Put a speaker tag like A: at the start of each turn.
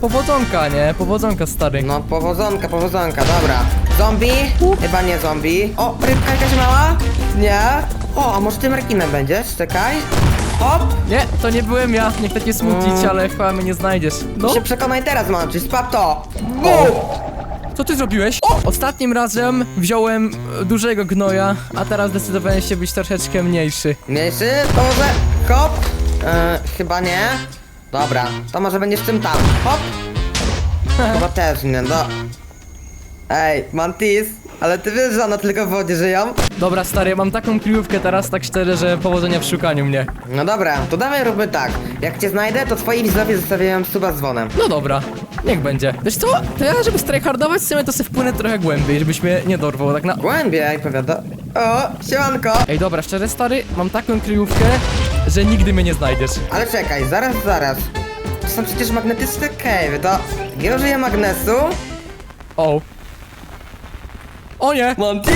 A: Powodzonka, nie? Powodzonka, stary.
B: No, powodzonka, powodzonka, dobra. Zombie? Chyba nie zombie. O, rybka jakaś mała? Nie. O, a może tym rekinem będziesz? Czekaj. Hop!
A: Nie, to nie byłem ja. Nie chcę cię smucić,
B: Mm.
A: ale chyba mnie nie znajdziesz. No,
B: Się przekonaj teraz, Manczy, spadł to.
A: O! co ty zrobiłeś? Ostatnim razem wziąłem e, dużego gnoja, a teraz zdecydowałem się być troszeczkę mniejszy.
B: Mniejszy? To może... Hop! E, chyba nie. Dobra, to może będziesz tym tam. Hop! Chyba też nie, no. Ej, Mantis, ale ty wiesz, że one tylko w wodzie żyją?
A: Dobra, stary, mam taką kryjówkę teraz, tak szczerze, że powodzenia w szukaniu mnie.
B: No dobra, to dawaj róbmy tak. Jak cię znajdę, to twoi widzowie zostawiają suba z dzwonem.
A: No dobra, niech będzie. Wiesz co, to ja, żeby strajhardować sobie, to sobie wpłynę trochę głębiej, żebyś mnie nie dorwał, tak na...
B: Głębiej, powiada. O, siemanko!
A: Ej, dobra, szczerze, stary, mam taką kryjówkę, że nigdy mnie nie znajdziesz.
B: Ale czekaj, zaraz, zaraz. To są przecież magnetyczne cave, to... Nie użyję magnesu?
A: O. O nie!
B: Monty?